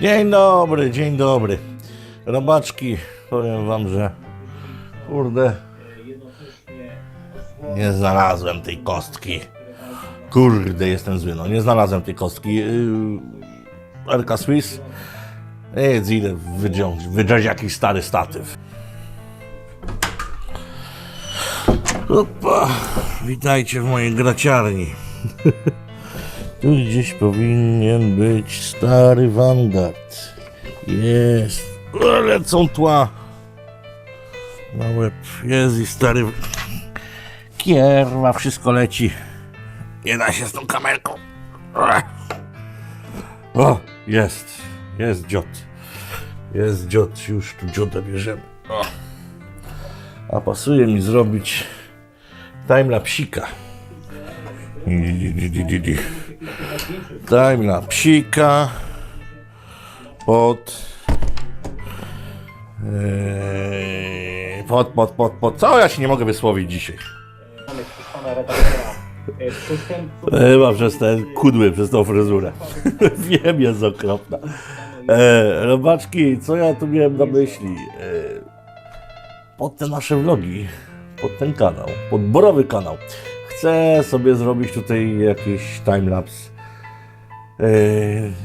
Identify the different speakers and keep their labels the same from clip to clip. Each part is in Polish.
Speaker 1: Dzień dobry, dzień dobry. Robaczki, powiem wam, że kurde, nie znalazłem tej kostki. Kurde, jestem zły, no nie znalazłem tej kostki. Yy, RK Swiss. Nic, idę wyciąć, wydrzeć jakiś stary statyw. Opa, witajcie w mojej graciarni. Tu gdzieś powinien być stary Vanguard. Jest. O, Lecą tła. Na łeb jest i stary. Kierwa, wszystko leci. Nie da się z tą kamerką. O, jest. Jest dziot. Jest dziot. Już tu dziotę bierzemy. O. A pasuje mi zrobić timelapsika. Di, di, di, di, di, di. Timelapsika pod Eee, pod, pod, pod, pod. Co ja się nie mogę wysłowić dzisiaj?
Speaker 2: E.
Speaker 1: Chyba przez ten kudły, przez tą fryzurę. Wiem, jest okropna. E, robaczki, co ja tu miałem na myśli? E, pod te nasze vlogi, pod ten kanał, pod borowy kanał, chcę sobie zrobić tutaj jakiś timelapse e,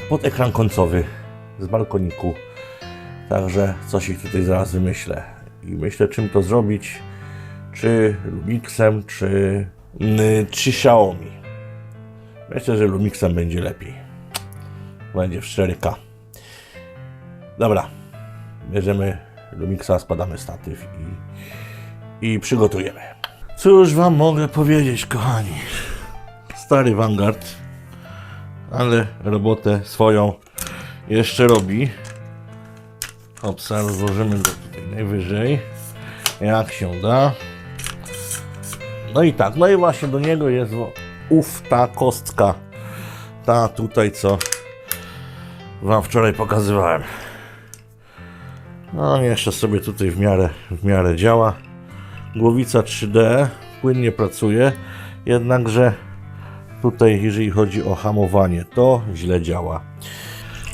Speaker 1: pod ekran końcowy z balkoniku. Także coś ich tutaj zaraz wymyślę. I myślę, czym to zrobić. Czy Lumixem, czy, mm, czy Xiaomi. Myślę, że Lumixem będzie lepiej. Będzie w 4K. Dobra. Bierzemy Lumixa, składamy statyw i, i przygotujemy. Cóż wam mogę powiedzieć, kochani. Stary Vanguard, ale robotę swoją jeszcze robi. Hopsa, rozłożymy go tutaj najwyżej. Jak się da. No i tak, no i właśnie do niego jest ów, ta kostka. Ta tutaj, co wam wczoraj pokazywałem. No jeszcze sobie tutaj w miarę, w miarę działa. Głowica 3D płynnie pracuje, jednakże tutaj jeżeli chodzi o hamowanie, to źle działa.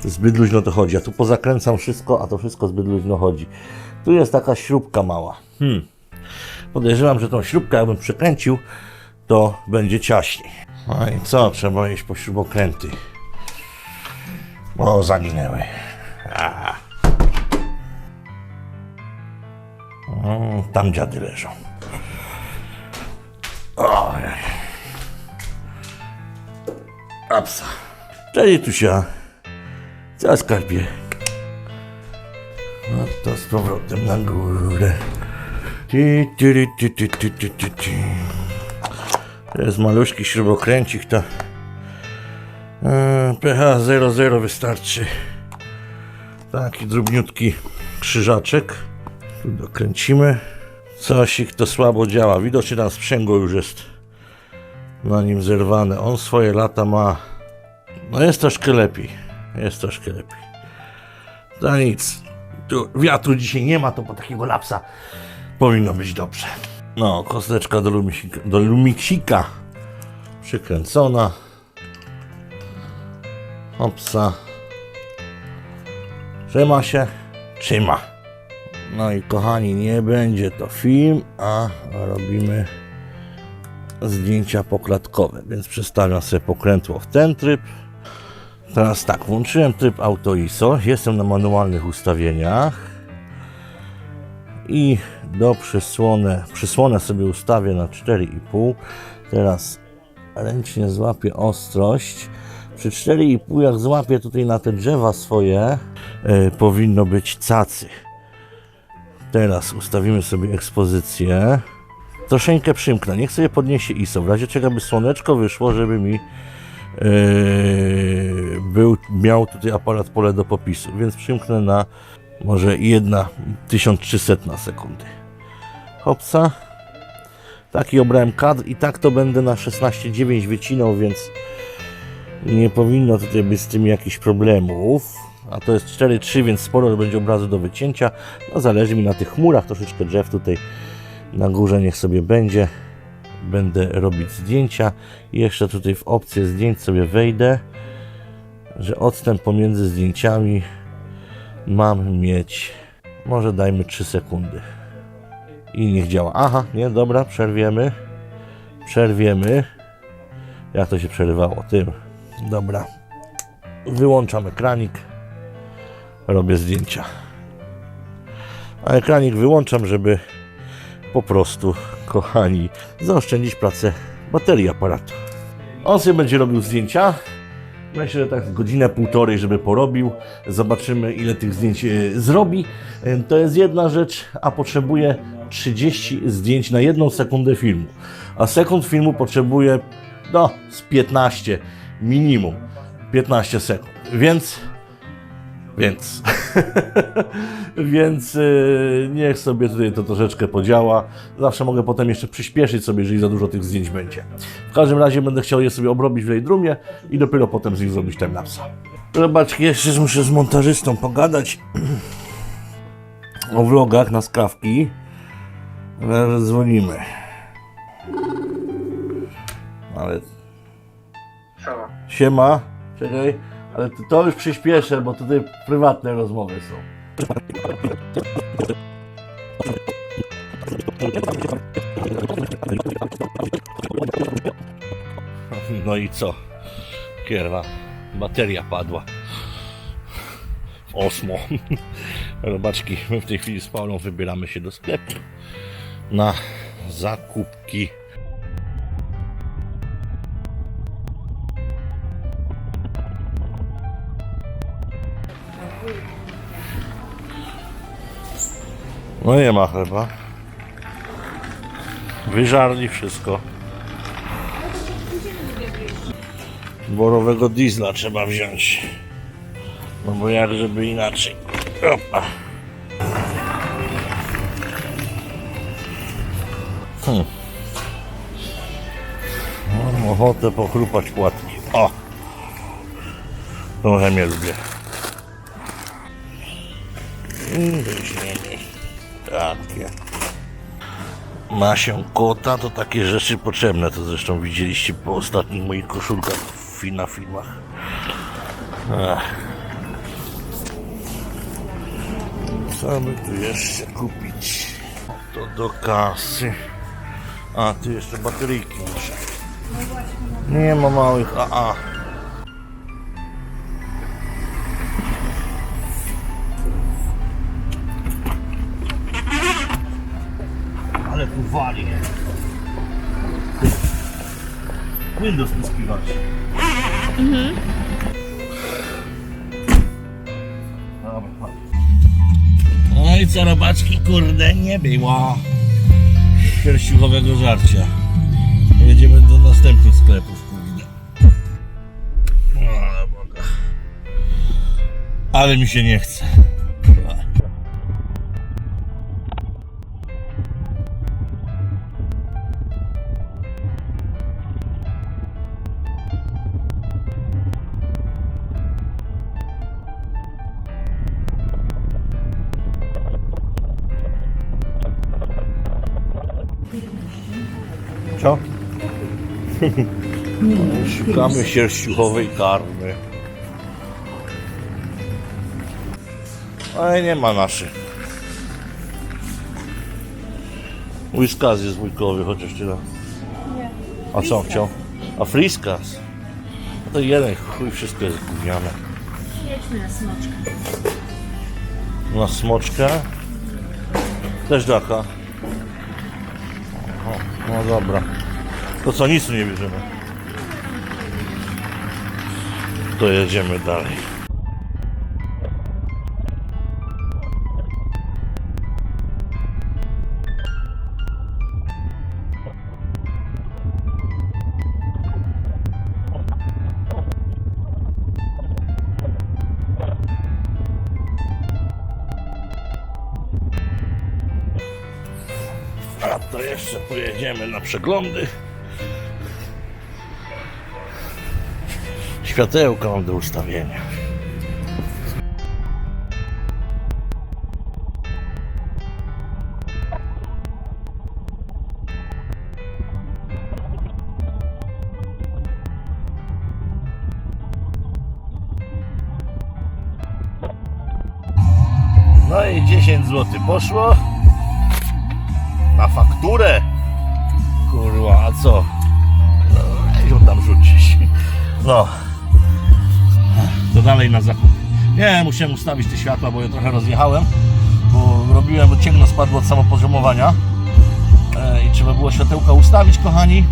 Speaker 1: Zbyt luźno to chodzi. Ja tu pozakręcam wszystko, a to wszystko zbyt luźno chodzi. Tu jest taka śrubka mała. Hmm. Podejrzewam, że tą śrubkę jakbym przekręcił, to będzie ciaśniej. No i co? Trzeba iść po śrubokręty. O, zaginęły. A. Tam dziady leżą. Ojej. Apsa. Cześć tu się. Co skarbie? No to z powrotem na górę. Ti, ri, ti, ti, ti, ti, ti, ti. To jest maluśki śrubokręcik, to e, pH 00 wystarczy. Taki drobniutki krzyżaczek. Tu dokręcimy. Cosik to słabo działa. Widocznie tam sprzęgło już jest na nim zerwane. On swoje lata ma. No jest troszkę lepiej. Jest troszkę lepiej. To nic. Tu wiatru dzisiaj nie ma, to po takiego lapsa powinno być dobrze. No, kosteczka do, lumisika, do lumiksika przykręcona. Hopsa. Trzyma się? Trzyma. No i kochani, nie będzie to film, a robimy zdjęcia poklatkowe, więc przestawiam sobie pokrętło w ten tryb. Teraz tak, włączyłem tryb Auto ISO, jestem na manualnych ustawieniach i do przysłonę, przysłonę sobie ustawię na 4,5. Teraz ręcznie złapię ostrość. Przy 4,5 jak złapię tutaj na te drzewa swoje, e, powinno być cacy. Teraz ustawimy sobie ekspozycję. Troszeczkę przymknę, niech sobie podniesie ISO, w razie czego by słoneczko wyszło, żeby mi Yy, był, miał tutaj aparat pole do popisu, więc przymknę na może jedna 1300 na sekundy. Hopsa. Taki obrałem kadr i tak to będę na 16.9 wycinał, więc nie powinno tutaj być z tym jakichś problemów. A to jest 4.3, więc sporo będzie obrazu do wycięcia. No zależy mi na tych chmurach, troszeczkę drzew tutaj na górze niech sobie będzie będę robić zdjęcia. Jeszcze tutaj w opcję zdjęć sobie wejdę. że odstęp pomiędzy zdjęciami mam mieć, może dajmy 3 sekundy. I niech działa. Aha, nie, dobra, przerwiemy. Przerwiemy. Jak to się przerywało? Tym. Dobra. Wyłączam ekranik. Robię zdjęcia. A ekranik wyłączam, żeby po prostu, kochani, zaoszczędzić pracę baterii aparatu. On sobie będzie robił zdjęcia. Myślę, że tak godzinę, półtorej, żeby porobił. Zobaczymy, ile tych zdjęć e, zrobi. E, To jest jedna rzecz, a potrzebuje 30 zdjęć na jedną sekundę filmu. A sekund filmu potrzebuje, no, z 15 minimum. 15 sekund. Więc więc, więc yy, niech sobie tutaj to troszeczkę podziała. Zawsze mogę potem jeszcze przyspieszyć sobie, jeżeli za dużo tych zdjęć będzie. W każdym razie będę chciał je sobie obrobić w Lightroomie i dopiero potem z nich zrobić timelapsa. Zobaczcie, jeszcze muszę z montażystą pogadać o vlogach na skawki. Zaraz dzwonimy. Ale
Speaker 2: Siema.
Speaker 1: Siema, czekaj, ale to, to już przyspieszę, bo tutaj prywatne rozmowy są. No i co? Kierwa, bateria padła. Osmo. Robaczki, my w tej chwili z Paulą wybieramy się do sklepu na zakupki. No nie ma chleba. Wyżarli wszystko. Borowego diesla trzeba wziąć. No bo jak żeby inaczej. Opa. Hmm. Mam ochotę pochrupać płatki. O! Trochę mnie lubię. Weźmiemy takie. Ma się kota, to takie rzeczy potrzebne. To zresztą widzieliście po ostatnich moich koszulkach w- na filmach. Ach. Co by tu jeszcze kupić? To do kasy. A, tu jeszcze bateryjki muszę. Nie ma małych AA. Ale tu wali. Windows poskiwać. Dobra. No i co robaczki, kurde, nie było sierściuchowego żarcia. Jedziemy do następnych sklepów, kurde. Ale mi się nie chce. Co? Szukamy sierściuchowej karmy. Ale nie ma naszych. Whiskas jest wujkowy, chociaż tyle. A co on chciał? A friskas? No to jeden chuj, wszystko jest gówniane.
Speaker 3: Jedźmy na smoczkę.
Speaker 1: Na smoczkę. Też daka. No dobra. To co, nic nie bierzemy. To jedziemy dalej. Jeszcze pojedziemy na przeglądy. Światełka mam do ustawienia. No i 10 zł poszło. Na fakturę. Kurwa, a co? No, ją tam rzucić. No. To dalej na zakup. Nie, musiałem ustawić te światła, bo je trochę rozjechałem. Bo robiłem, ciemno spadło od samopoziomowania. E, I trzeba było światełka ustawić, kochani.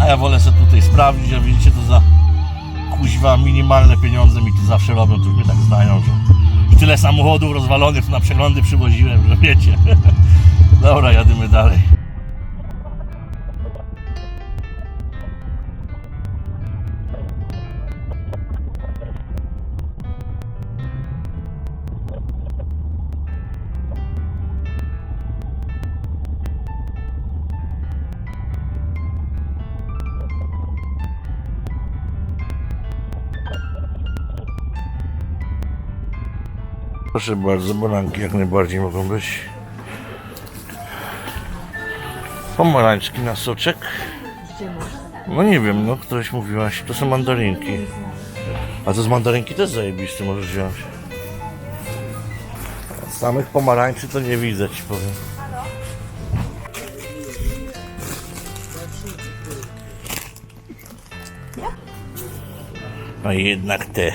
Speaker 1: A ja wolę sobie tutaj sprawdzić, a widzicie to za kuźwa minimalne pieniądze mi tu zawsze robią, to już mnie tak znają, że tyle samochodów rozwalonych na przeglądy przywoziłem, że wiecie. Dobra, jadymy dalej. Proszę bardzo, baranki jak najbardziej mogą być. Pomarańczki na soczek. No nie wiem, no ktoś mówiłaś, to są mandarynki. A to z mandarynki też zajebiste możesz wziąć. Samych pomarańczy to nie widzę ci powiem. A jednak te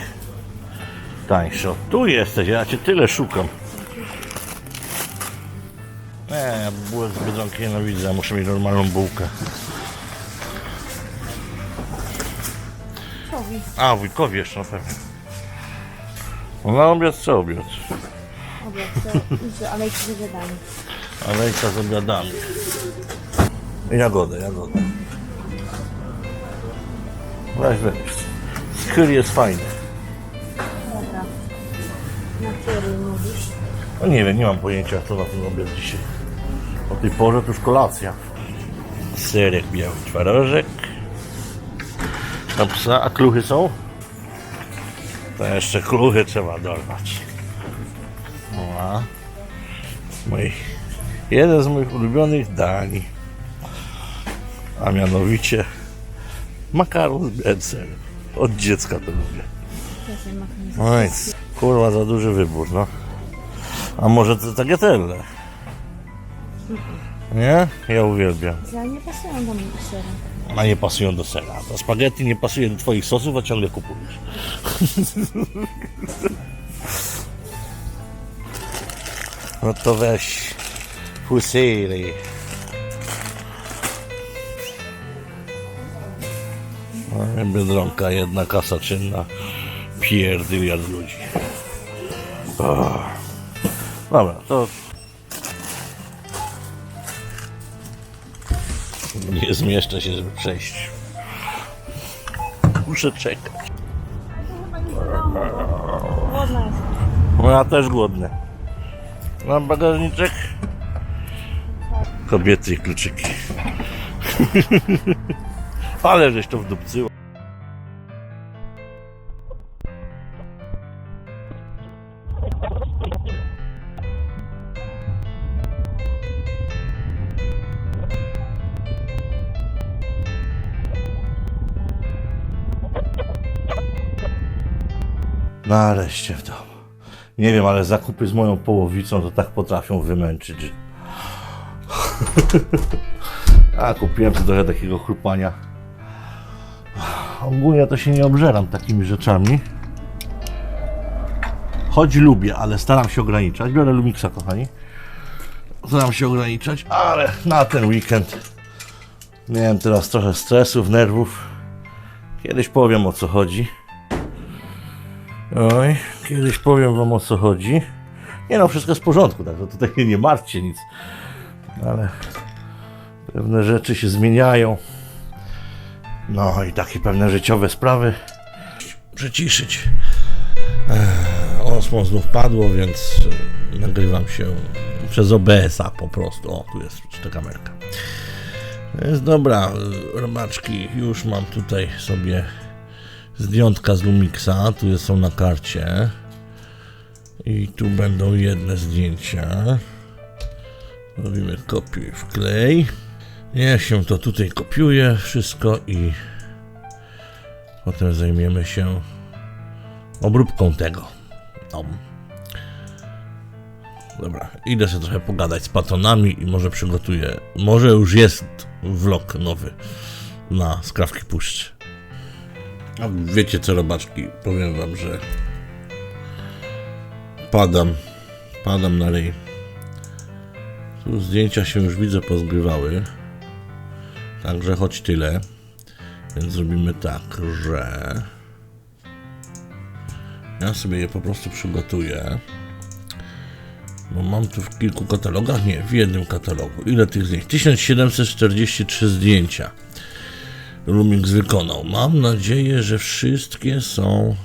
Speaker 1: tańsze. Tu jesteś, ja cię tyle szukam. Ja bułek z Biedronki nienawidzę, ja muszę mieć normalną bułkę. A, wujkowi jeszcze na pewno. No na obiad co obiad?
Speaker 3: Obiad, to alejki z obiadami.
Speaker 1: Alejka z obiadami. Jagodę, jagodę. Weź weź. Skyr jest fajny.
Speaker 3: Dobra. Na który mówisz?
Speaker 1: No nie wiem, nie mam pojęcia co na ten obiad dzisiaj. Tej porze to już kolacja. Serek biały, twarożek. Na psa, a kluchy są? To jeszcze kluchy trzeba dorwać. No mój, jeden z moich ulubionych dań. A mianowicie makaron z białym serem. Od dziecka to lubię. No nic, kurwa za duży wybór, no. A może to tagliatelle? Nie? Ja uwielbiam.
Speaker 3: Ja nie pasują do mnie sery.
Speaker 1: A nie pasują do sera. To spaghetti nie pasuje do twoich sosów, a ciągle kupujesz. No to weź fusilli. No, Biedronka, jedna kasa czynna. Pierdyliard ludzi. Dobra, to... Nie zmieszczę się, żeby przejść. Muszę czekać.
Speaker 3: Głodna jest.
Speaker 1: Ja też głodny. Mam bagażniczek. Kobiety i kluczyki. Ale żeś to wdupcyło. Nareszcie w domu. Nie wiem, ale zakupy z moją połowicą to tak potrafią wymęczyć. A kupiłem tu trochę takiego chrupania. Ogólnie to się nie obżeram takimi rzeczami. Choć lubię, ale staram się ograniczać. Biorę Lumixa, kochani. Staram się ograniczać, ale na ten weekend miałem teraz trochę stresów, nerwów. Kiedyś powiem o co chodzi. Oj, kiedyś powiem wam o co chodzi. Nie no, wszystko jest w porządku, tak, to tutaj nie martwcie nic. Ale pewne rzeczy się zmieniają. No i takie pewne życiowe sprawy. Przyciszyć. Osmo znów padło, więc e, nagrywam się przez OBS-a po prostu. O, tu jest ta kamerka. Jest dobra, e, robaczki, już mam tutaj sobie zdjątka z Lumixa, tu są na karcie. I tu będą jedne zdjęcia. Robimy kopiuj wklej. Niech się to tutaj kopiuje wszystko i potem zajmiemy się obróbką tego. No. Dobra, idę sobie trochę pogadać z patronami i może przygotuję. Może już jest vlog nowy na skrawki puszczy. A wiecie co, robaczki? Powiem wam, że padam, padam na ryj. Tu zdjęcia się już widzę pozgrywały. Także choć tyle. Więc zrobimy tak, że ja sobie je po prostu przygotuję. Bo mam tu w kilku katalogach? Nie, w jednym katalogu. Ile tych zdjęć? 1743 zdjęcia. Lumix wykonał. Mam nadzieję, że wszystkie są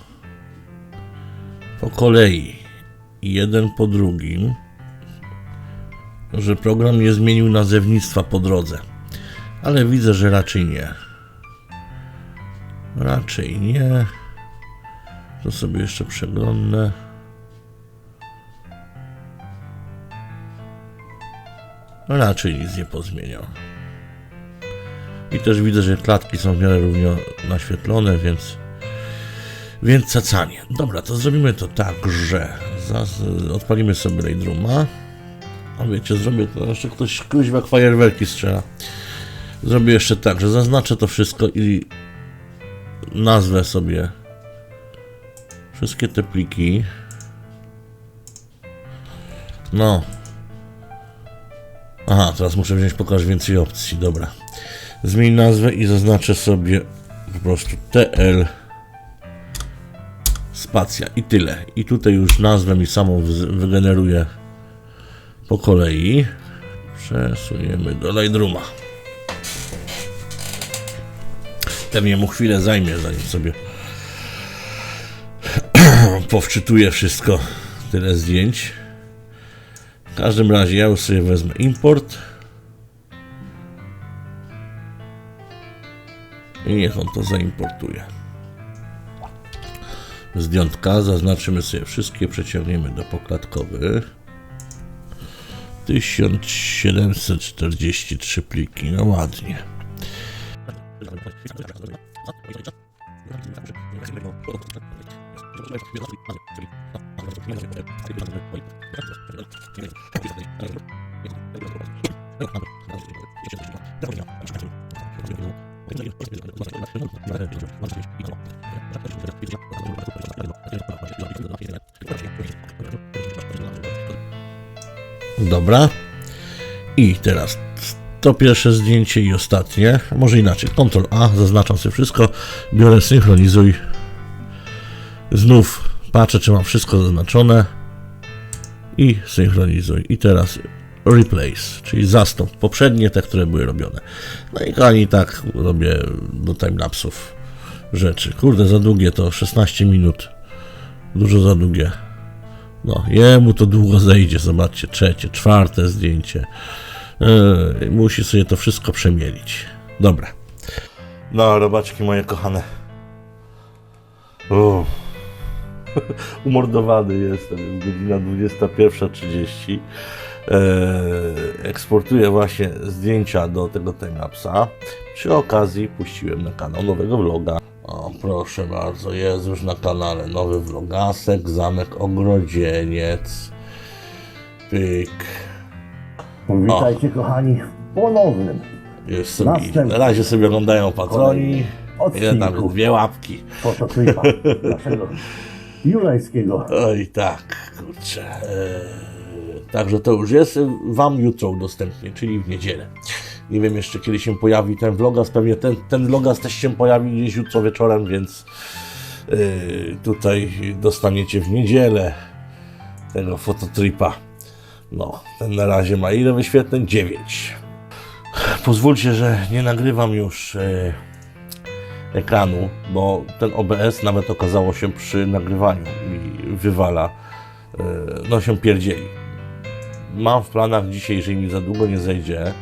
Speaker 1: po kolei. Jeden po drugim. Że program nie zmienił nazewnictwa po drodze. Ale widzę, że raczej nie. Raczej nie. To sobie jeszcze przeglądnę. Raczej nic nie pozmieniał. I też widzę, że klatki są w miarę równo naświetlone, więc więc cacanie. Dobra, to zrobimy to tak, że zas, odpalimy sobie Raydruma. A wiecie, zrobię to jeszcze ktoś kuźwa fajerwerki strzela. Zrobię jeszcze tak, że zaznaczę to wszystko i nazwę sobie wszystkie te pliki. No. Aha, teraz muszę wziąć pokaż więcej opcji, dobra. Zmień nazwę i zaznaczę sobie po prostu TL spacja i tyle. I tutaj już nazwę mi samą wy- wygeneruje po kolei. Przesuniemy do Lightrooma. Pewnie mu chwilę zajmie, zanim sobie powczytuję wszystko, tyle zdjęć. W każdym razie ja już sobie wezmę import. I niech on to zaimportuje. Zdjątka zaznaczymy sobie wszystkie, przeciągniemy do poklatkowych. 1743 pliki, no ładnie. Dobra. I teraz to pierwsze zdjęcie i ostatnie. Może inaczej. Ctrl A, zaznaczam sobie wszystko. Biorę synchronizuj. Znów patrzę, czy mam wszystko zaznaczone. I synchronizuj. I teraz replace, czyli zastąp poprzednie, te, które były robione. No i kochani, tak robię do timelapsów rzeczy. Kurde, za długie to 16 minut. Dużo za długie. No, jemu to długo zejdzie, zobaczcie, trzecie, czwarte zdjęcie. Yy, musi sobie to wszystko przemielić. Dobra. No, robaczki moje kochane. Uff. Umordowany jestem, jest godzina 21.30. Eee, eksportuję właśnie zdjęcia do tego timelapsa. Przy okazji puściłem na kanał nowego vloga. O, proszę bardzo, jest już na kanale nowy vlogasek, zamek Ogrodzieniec. Pyk.
Speaker 4: Witajcie kochani w ponownym
Speaker 1: Jest sobie,
Speaker 4: Następny.
Speaker 1: na razie sobie oglądają patroni. Ile tam jest? Dwie łapki.
Speaker 4: fotoklipa naszego julańskiego.
Speaker 1: Oj tak, kurczę. Eee, Także to już jest. Wam jutro udostępnię, czyli w niedzielę. Nie wiem jeszcze kiedy się pojawi ten vlogas. Pewnie ten, ten vlogas też się pojawi gdzieś jutro wieczorem, więc eee, tutaj dostaniecie w niedzielę tego fototripa. No, ten na razie ma ile wyświetleń? 9. Pozwólcie, że nie nagrywam już e, ekranu, bo ten OBS nawet okazało się przy nagrywaniu mi wywala, e, no się pierdzieli. Mam w planach dzisiaj, jeżeli mi za długo nie zejdzie,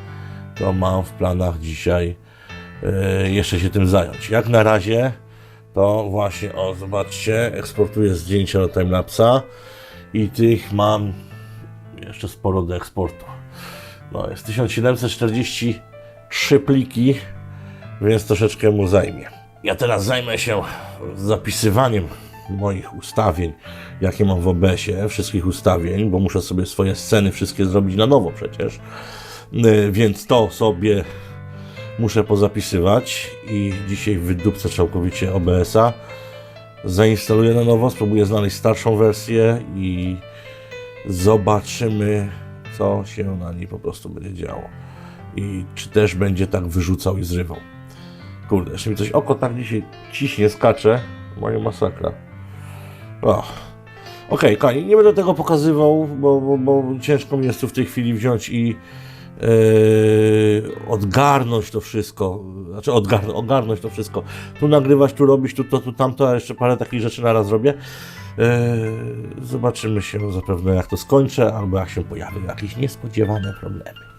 Speaker 1: to mam w planach dzisiaj e, jeszcze się tym zająć. Jak na razie to właśnie, o zobaczcie, eksportuję zdjęcia do timelapsa i tych mam jeszcze sporo do eksportu. No jest 1743 pliki, więc troszeczkę mu zajmie. Ja teraz zajmę się zapisywaniem moich ustawień, jakie mam w OBS-ie, wszystkich ustawień, bo muszę sobie swoje sceny wszystkie zrobić na nowo przecież. Y, Więc to sobie muszę pozapisywać i dzisiaj wydupcę całkowicie OBS-a. Zainstaluję na nowo, spróbuję znaleźć starszą wersję i zobaczymy, co się na niej po prostu będzie działo. I czy też będzie tak wyrzucał i zrywał. Kurde, jeszcze mi coś oko tak dzisiaj ciśnie, skacze. Moja masakra. Okej, kochani, nie będę tego pokazywał, bo, bo, bo ciężko mi jest tu w tej chwili wziąć i odgarnąć to wszystko. Znaczy ogarnąć to wszystko. Tu nagrywać, tu robić, tu to, tu tamto, a jeszcze parę takich rzeczy naraz robię. Yy, zobaczymy się zapewne jak to skończę, albo jak się pojawią jakieś niespodziewane problemy.